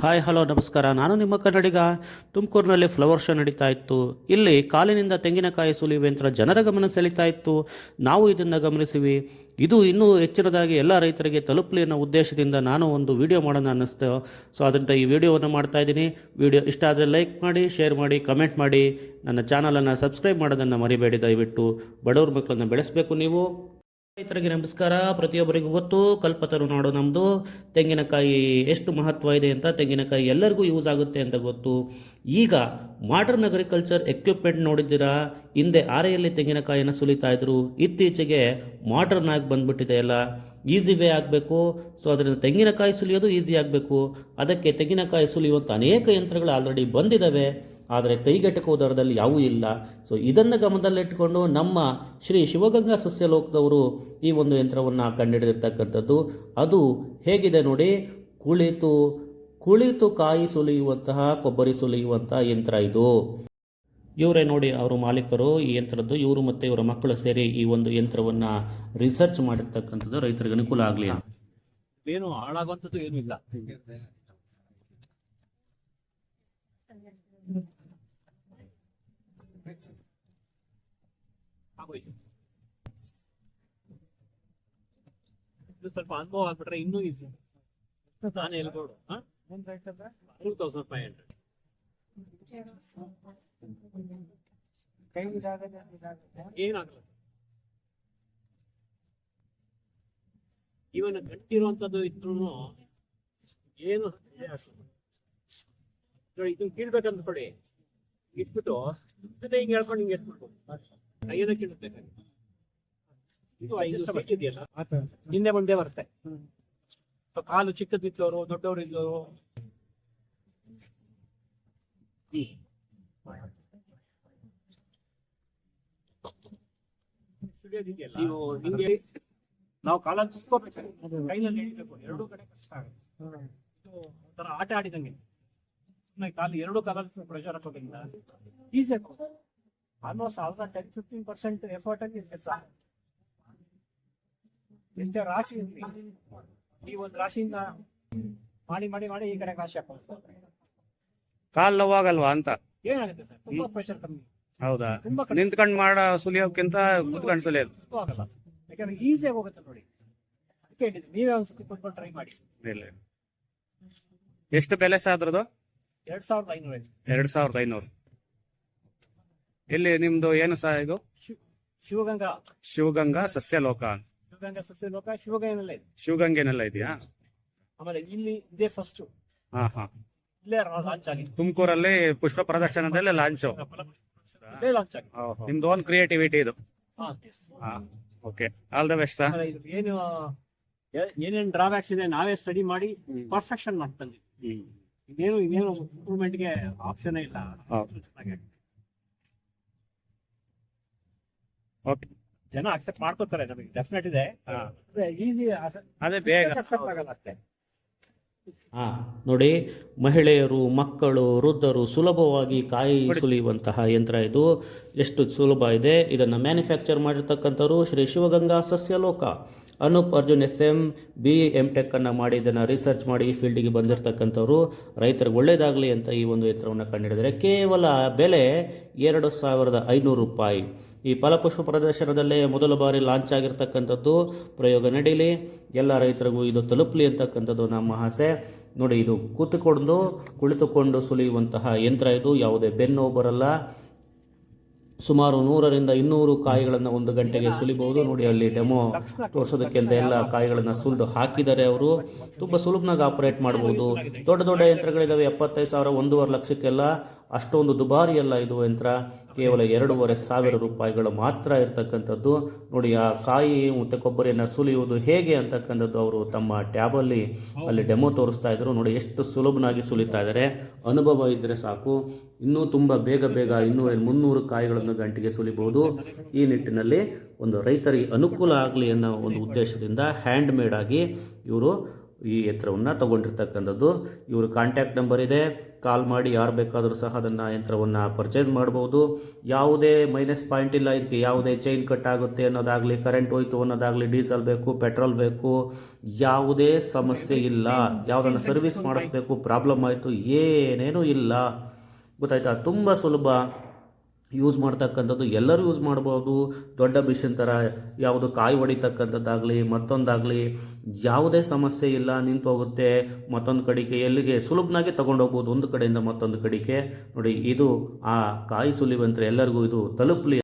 Hi, hello, ನಮಸ್ಕಾರ. ನಾನು ನಿಮ್ಮ ಕನ್ನಡಿಗ. ತುಮಕೂರಿನಲ್ಲಿ ಫ್ಲವರ್ ಶೋ ನಡೀತಾ ಇತ್ತು. ಇಲ್ಲಿ ಕಾಲಿನಿಂದ ತೆಂಗಿನಕಾಯಿ ಸುಲಿಯುವ ಯಂತ್ರ ಜನರ ಗಮನ ಸೆಳೀತಾ ಇತ್ತು. ನಾವು ಇದನ್ನು ಗಮನಿಸಿವಿ. ಇದು ಇನ್ನೂ ಹೆಚ್ಚಿನದಾಗಿ ಎಲ್ಲ ರೈತರಿಗೆ ತಲುಪಲಿ ಅನ್ನೋ ಉದ್ದೇಶದಿಂದ ನಾನು ಒಂದು ವಿಡಿಯೋ ಮಾಡೋಣ ಅನ್ನಿಸ್ತು. ಸೊ ಅದರಿಂದ ಈ ವಿಡಿಯೋವನ್ನು ಮಾಡ್ತಾ ಇದ್ದೀನಿ. ವಿಡಿಯೋ ಇಷ್ಟ ಆದರೆ ಲೈಕ್ ಮಾಡಿ, ಶೇರ್ ಮಾಡಿ, ಕಮೆಂಟ್ ಮಾಡಿ. ನನ್ನ ಚಾನಲನ್ನು ಸಬ್ಸ್ಕ್ರೈಬ್ ಮಾಡೋದನ್ನು ಮರಿಬೇಡಿ ದಯವಿಟ್ಟು. ಬಡವ್ರ ಮಕ್ಕಳನ್ನು ಬೆಳೆಸಬೇಕು ನೀವು. ರೈತರಿಗೆ ನಮಸ್ಕಾರ. ಪ್ರತಿಯೊಬ್ಬರಿಗೂ ಗೊತ್ತು, ಕಲ್ಪತರು ನಾಡು ನಮ್ಮದು ತೆಂಗಿನಕಾಯಿ ಎಷ್ಟು ಮಹತ್ವ ಇದೆ ಅಂತ ತೆಂಗಿನಕಾಯಿ ಎಲ್ಲರಿಗೂ ಯೂಸ್ ಆಗುತ್ತೆ ಅಂತ ಗೊತ್ತು. ಈಗ ಮಾಡರ್ನ್ ಅಗ್ರಿಕಲ್ಚರ್ ಎಕ್ವಿಪ್ಮೆಂಟ್ ನೋಡಿದ್ದೀರಾ? ಹಿಂದೆ ಆರೆಯಲ್ಲಿ ತೆಂಗಿನಕಾಯಿನ ಸುಲಿತಾ ಇದ್ರು. ಇತ್ತೀಚೆಗೆ ಮಾಡರ್ನ್ ಆಗಿ ಬಂದ್ಬಿಟ್ಟಿದೆ ಎಲ್ಲ. ಈಸಿ ವೇ ಆಗಬೇಕು. ಸೊ ಅದರಿಂದ ತೆಂಗಿನಕಾಯಿ ಸುಲಿಯೋದು ಈಸಿ ಆಗಬೇಕು. ಅದಕ್ಕೆ ತೆಂಗಿನಕಾಯಿ ಸುಲಿಯುವಂಥ ಅನೇಕ ಯಂತ್ರಗಳು ಆಲ್ರೆಡಿ ಬಂದಿದ್ದಾವೆ ಆದರೆ ಕೈಗೆಟಕುವ ದರದಲ್ಲಿ ಯಾವೂ ಇಲ್ಲ. ಸೊ ಇದನ್ನು ಗಮನದಲ್ಲಿಟ್ಟುಕೊಂಡು ನಮ್ಮ ಶ್ರೀ ಶಿವಗಂಗಾ ಸಸ್ಯಲೋಕದವರು ಈ ಒಂದು ಯಂತ್ರವನ್ನು ಕಂಡುಹಿಡಿದಿರ್ತಕ್ಕಂಥದ್ದು ಅದು ಹೇಗಿದೆ ನೋಡಿ ಕುಳಿತು ಕುಳಿತು ಕಾಯಿ ಸುಲಿಯುವಂತಹ ಕೊಬ್ಬರಿ ಸುಲಿಯುವಂತಹ ಯಂತ್ರ ಇದು. ಇವರೇ ನೋಡಿ ಅವರು ಮಾಲೀಕರು ಈ ಯಂತ್ರದ್ದು ಇವರು ಮತ್ತು ಇವರ ಮಕ್ಕಳು ಸೇರಿ ಈ ಒಂದು ಯಂತ್ರವನ್ನು ರಿಸರ್ಚ್ ಮಾಡಿರ್ತಕ್ಕಂಥದ್ದು ರೈತರಿಗೆ ಅನುಕೂಲ ಆಗಲಿ ಅಂತ. ಏನು ಹಾಳಾಗುವಂಥದ್ದು ಏನು ಇಲ್ಲ. ಆಗೋಯ್ತು. ಇದು ಸ್ವಲ್ಪ ಅನುಭವ ಆಗ್ಬಿಟ್ರೆ ಇನ್ನೂ ಈಸಿ ನಾನು ಹೇಳ್ಕೊಡು ಟೂ ತೌಸಂಡ್ ಫೈವ್ ಹಂಡ್ರೆಡ್ ಏನಾಗಲ್ಲ ಇವನ್ ಗಟ್ಟಿರುವಂತದ್ದು ಇದ್ರು ಏನು ಇದನ್ನ ಕೀಳ್ಬೇಕಂತ ಕೊಡಿ. ಇಟ್ಬಿಟ್ಟು ಜೊತೆ ಹಿಂಗೆ ಹೇಳ್ಕೊಂಡು ಹಿಂಗೆ ಎತ್ಬಿಟ್ಟು ಕೀಳುತ್ತೆ ಇದು ಐದು ಸೀಟ್ ಇದೆಯಲ್ಲ ಹಿಂದೆ ಮುಂದೆ ಬರುತ್ತೆ. ಕಾಲು ಚಿಕ್ಕದಿದ್ದವರು ದೊಡ್ಡವರು ಇದ್ದವರು ನೀವು ನಾವು ಕಾಲಲ್ಲಿ ಸುಸ್ಕೋಬೇಕು. ಕೈನಲ್ಲಿ ಹಿಡಿಬೇಕು. ಎರಡೂ ಕಡೆ ಕಷ್ಟ ಆಗುತ್ತೆ. ಇದು ಒಂಥರ ಆಟ ಆಡಿದಂಗೆ. ಕಾಲು ಎರಡು ಕಾಲಲ್ಲಿ ಪ್ರೆಷರ್ ಹಾಕೋದ್ರಿಂದ easy almost all the ten fifteen percent effort ಅಲ್ಲಿ ಕೆಲಸ ಎಷ್ಟೇ ರಾಶಿ ಇರಲಿ ಈ ಒಂದು ರಾಶಿಯಿಂದ ಮಾಡಿ ಮಾಡಿ ಮಾಡಿ ಈ ಕಡೆ ರಾಶಿ ಹಾಕೊಂಡು ಕಾಲ್ ನೋವಾಗಲ್ವಾ ಅಂತ? ಏನಾಗುತ್ತೆ ಸರ್? ತುಂಬಾ ಪ್ರೆಷರ್ ಕಮ್ಮಿ. ಹೌದಾ? ತುಂಬಾ ಕಡಿಮೆ ನಿಂತ್ಕೊಂಡ್ ಮಾಡೋ ಸುಲಿಯೋಕ್ಕಿಂತ ಕುತ್ಕೊಂಡು ಸುಲಿಯೋದು. ಆಗಲ್ಲ ಯಾಕಂದ್ರೆ ಈಸಿಯಾಗಿ ಹೋಗುತ್ತೆ ನೋಡಿ. ಅದಕ್ಕೆ ಹೇಳಿದ್ದು ನೀವೇ ಒಂದ್ಸತಿ ಕುತ್ಕೊಂಡು ಟ್ರೈ ಮಾಡಿ. ಇಲ್ಲ. ಎಷ್ಟು ಬೆಲೆ ಸಾದ್ರದು ಅದ್ರದ್ದು? ಎರಡ್ ಸಾವಿರದ ಐನೂರು ಎರಡ್ ಸಾವಿರದ ಐನೂರು. ಇಲ್ಲಿ ನಿಮ್ದು ಏನು ಸಹ ಇದು? ಶಿವಗಂಗಾ. ಶಿವಗಂಗಾ ಸಸ್ಯಲೋಕ. ಶಿವಗಂಗಾ ಸಸ್ಯಲೋಕ ಲೋಕ ಶಿವಗಂಗನಲ್ಲೇ ಇದೆ. ಶಿವಗಂಗೆನೆಲ್ಲ ಇದೆಯಾ? ಆಮೇಲೆ ಇಲ್ಲಿ ಇದೇ ಫಸ್ಟ್ ಹಾ ಹಾ. ಇಲ್ಲೇ ಲಾಂಚ್ ಆಗಿದೆ. ತುಮಕೂರಲ್ಲಿ ಪುಷ್ಪ ಪ್ರದರ್ಶನದಲ್ಲಿ ಲಾಂಚ್ ಇಲ್ಲೇ ಲಾಂಚ್ ಆಗಿದೆ. ನಿಮ್ದು ಓನ್ ಕ್ರಿಯೇಟಿವಿಟಿ ಇದು. ಹಾ. ಹಾ okay all the best sir ಆಮೇಲೆ ಇದು ಏನು ಏನೇನು ಡ್ರಾಬ್ಯಾಕ್ಸ್ ಇದೆ ನಾವೇ ಸ್ಟಡಿ ಮಾಡಿ ಪರ್ಫೆಕ್ಷನ್ ಮಾಡ್ತಂದ್ವಿ ಇನ್ನೇನು ಇನ್ನೇನು ಇಂಪ್ರೂವ್ಮೆಂಟ್ಗೆ ಆಪ್ಷನ್ ಇಲ್ಲ. ಹೌದು. ಓಕೆ ಜನ ಅಕ್ಸೆಪ್ಟ್ ಮಾಡ್ಕೋತಾರೆ ನಮಗೆ ಡೆಫಿನೆಟ್ ಇದೆ. ಹಾ. ಈಸಿ ಅದೇ ಬೇಗ. ಅಕ್ಸೆಪ್ಟ್ ಆಗಲ್ಲ ಅಷ್ಟೇ. ಹಾಂ ನೋಡಿ ಮಹಿಳೆಯರು ಮಕ್ಕಳು ವೃದ್ಧರು ಸುಲಭವಾಗಿ ಕಾಯಿ ಸುಲಿಯುವಂತಹ ಯಂತ್ರ ಇದು. ಎಷ್ಟು ಸುಲಭ ಇದೆ. ಇದನ್ನು manufacture ಮಾಡಿರ್ತಕ್ಕಂಥವ್ರು Shri Shivaganga Sasyaloka. Anoop Arjun S M B M ಟೆಕ್ಕನ್ನು ಮಾಡಿ ಇದನ್ನು ರಿಸರ್ಚ್ ಮಾಡಿ ಈ ಫೀಲ್ಡಿಗೆ ಬಂದಿರತಕ್ಕಂಥವ್ರು, ರೈತರಿಗೆ ಒಳ್ಳೆಯದಾಗಲಿ ಅಂತ ಈ ಒಂದು ಯಂತ್ರವನ್ನು ಕಂಡುಹಿಡಿದರೆ ಕೇವಲ ಬೆಲೆ ಎರಡು ಸಾವಿರದ ಐನೂರು ರೂಪಾಯಿ. ಈ ಫಲಪುಷ್ಪ ಪ್ರದರ್ಶನದಲ್ಲೇ ಮೊದಲ ಬಾರಿ ಲಾಂಚ್ ಆಗಿರ್ತಕ್ಕಂಥದ್ದು. ಪ್ರಯೋಗ ನಡೀಲಿ. ಎಲ್ಲ ರೈತರಿಗೂ ಇದು ತಲುಪಲಿ ಅಂತಕ್ಕಂಥದ್ದು ನಮ್ಮ ಆಸೆ. ನೋಡಿ, ಇದು ಕೂತುಕೊಂಡು, ಕುಳಿತುಕೊಂಡು ಸುಲಿಯುವಂತಹ ಯಂತ್ರ ಇದು. ಯಾವುದೇ ಬೆನ್ನು ಬರಲ್ಲ. ಸುಮಾರು ನೂರರಿಂದ ಇನ್ನೂರು ಕಾಯಿಗಳನ್ನು ಒಂದು ಗಂಟೆಗೆ ಸುಲಿಬಹುದು. ನೋಡಿ ಅಲ್ಲಿ ಡೆಮೋ ತೋರಿಸೋದಕ್ಕೆ ಅಂತ ಎಲ್ಲ ಕಾಯಿಗಳನ್ನು ಸುಲಿದು ಹಾಕಿದ್ದಾರೆ ಅವರು. ತುಂಬ ಸುಲಭನಾಗಿ ಆಪರೇಟ್ ಮಾಡ್ಬೋದು ದೊಡ್ಡ ದೊಡ್ಡ ಯಂತ್ರಗಳಿದ್ದಾವೆ ಎಪ್ಪತ್ತೈದು ಸಾವಿರ, ಒಂದೂವರೆ ಲಕ್ಷಕ್ಕೆಲ್ಲ ಅಷ್ಟೊಂದು ದುಬಾರಿಯಲ್ಲ ಇದು ಯಂತ್ರ. ಕೇವಲ ಎರಡೂವರೆ ಸಾವಿರ ರೂಪಾಯಿಗಳು ಮಾತ್ರ ಇರತಕ್ಕಂಥದ್ದು. ನೋಡಿ, ಆ ಕಾಯಿ ಮತ್ತು ಕೊಬ್ಬರಿಯನ್ನು ಸುಲಿಯುವುದು ಹೇಗೆ ಅಂತಕ್ಕಂಥದ್ದು ಅವರು ತಮ್ಮ ಟ್ಯಾಬಲ್ಲಿ ಅಲ್ಲಿ ಡೆಮೋ ತೋರಿಸ್ತಾ ಇದ್ರು. ನೋಡಿ, ಎಷ್ಟು ಸುಲಭನಾಗಿ ಸುಲಿತಾ ಇದ್ದಾರೆ ಅನುಭವ ಇದ್ದರೆ ಸಾಕು. ಇನ್ನೂ ತುಂಬ ಬೇಗ ಬೇಗ ಇನ್ನೂರ ಮುನ್ನೂರು ಕಾಯಿಗಳನ್ನು ಗಂಟೆಗೆ ಸುಲಿಬಹುದು ಈ ನಿಟ್ಟಿನಲ್ಲಿ ಒಂದು ರೈತರಿಗೆ ಅನುಕೂಲ ಆಗಲಿ ಅನ್ನೋ ಒಂದು ಉದ್ದೇಶದಿಂದ ಹ್ಯಾಂಡ್ ಆಗಿ ಇವರು ಈ ಯಂತ್ರವನ್ನು ತಗೊಂಡಿರ್ತಕ್ಕಂಥದ್ದು. ಇವರು ಕಾಂಟ್ಯಾಕ್ಟ್ ನಂಬರ್ ಇದೆ. ಕಾಲ್ ಮಾಡಿ ಯಾರು ಬೇಕಾದರೂ ಸಹ ಅದನ್ನು ಯಂತ್ರವನ್ನು ಪರ್ಚೇಸ್ ಮಾಡ್ಬೋದು. ಯಾವುದೇ ಮೈನಸ್ ಪಾಯಿಂಟ್ ಇಲ್ಲ. ಇದಕ್ಕೆ ಯಾವುದೇ ಚೈನ್ ಕಟ್ ಆಗುತ್ತೆ ಅನ್ನೋದಾಗಲಿ ಕರೆಂಟ್ ಹೋಯ್ತು ಅನ್ನೋದಾಗಲಿ ಡೀಸೆಲ್ ಬೇಕು ಪೆಟ್ರೋಲ್ ಬೇಕು, ಯಾವುದೇ ಸಮಸ್ಯೆ ಇಲ್ಲ. ಯಾವುದನ್ನು ಸರ್ವಿಸ್ ಮಾಡಿಸ್ಬೇಕು ಪ್ರಾಬ್ಲಮ್ ಆಯಿತು, ಏನೇನೂ ಇಲ್ಲ. ಗೊತ್ತಾಯ್ತಾ? ತುಂಬ ಸುಲಭ. ಯೂಸ್ ಮಾಡ್ತಕ್ಕಂಥದ್ದು, ಎಲ್ಲರೂ ಯೂಸ್ ಮಾಡ್ಬೋದು. ದೊಡ್ಡ ಮಿಷಿನ್ ಥರ ಯಾವುದು ಕಾಯಿ ಹೊಡಿತಕ್ಕಂಥದ್ದಾಗಲಿ, ಮತ್ತೊಂದಾಗಲಿ, ಯಾವುದೇ ಸಮಸ್ಯೆ ಇಲ್ಲ, ನಿಂತು ಹೋಗುತ್ತೆ. ಮತ್ತೊಂದು ಕಡೆಗೆ ಎಲ್ಲಿಗೆ? ಸುಲಭನಾಗೆ ತೊಗೊಂಡೋಗ್ಬೋದು ಒಂದು ಕಡೆಯಿಂದ ಮತ್ತೊಂದು ಕಡಿಕೆ ನೋಡಿ, ಇದು ಆ ಕಾಯಿ ಸುಲಿವಂತ್ರೆ ಎಲ್ಲರಿಗೂ ಇದು ತಲುಪಲಿ